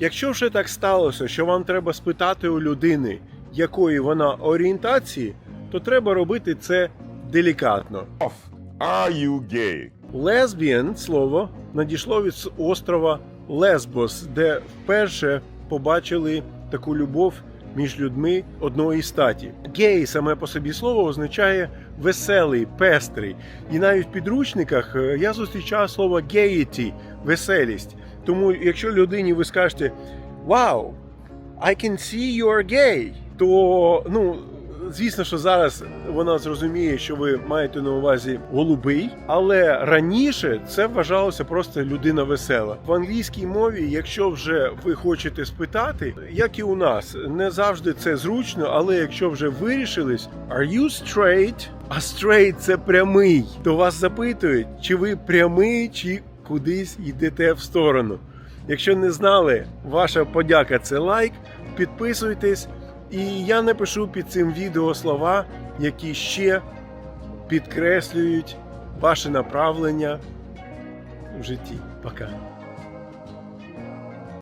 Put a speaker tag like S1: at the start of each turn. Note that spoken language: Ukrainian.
S1: Якщо вже так сталося, що вам треба спитати у людини, якої вона орієнтації, то треба робити це делікатно.
S2: Are you gay?
S1: Лесбієн слово надійшло від острова Лесбос, де вперше побачили таку любов між людьми одної статі. Гей саме по собі слово означає веселий, пестрий. І навіть в підручниках е, я зустрічаю слово gaiety – веселість. Тому, якщо людині ви скажете Вау, I can see you're gay, то ну. Звісно, що зараз вона зрозуміє, що ви маєте на увазі голубий, але раніше це вважалося просто людина весела. В англійській мові, якщо вже ви хочете спитати, як і у нас, не завжди це зручно, але якщо вже вирішились, are you straight? А straight – це прямий, то вас запитують, чи ви прямий, чи кудись йдете в сторону. Якщо не знали, ваша подяка це лайк. Підписуйтесь, і я напишу під цим відео слова, які ще підкреслюють ваше направлення в житті. Пока.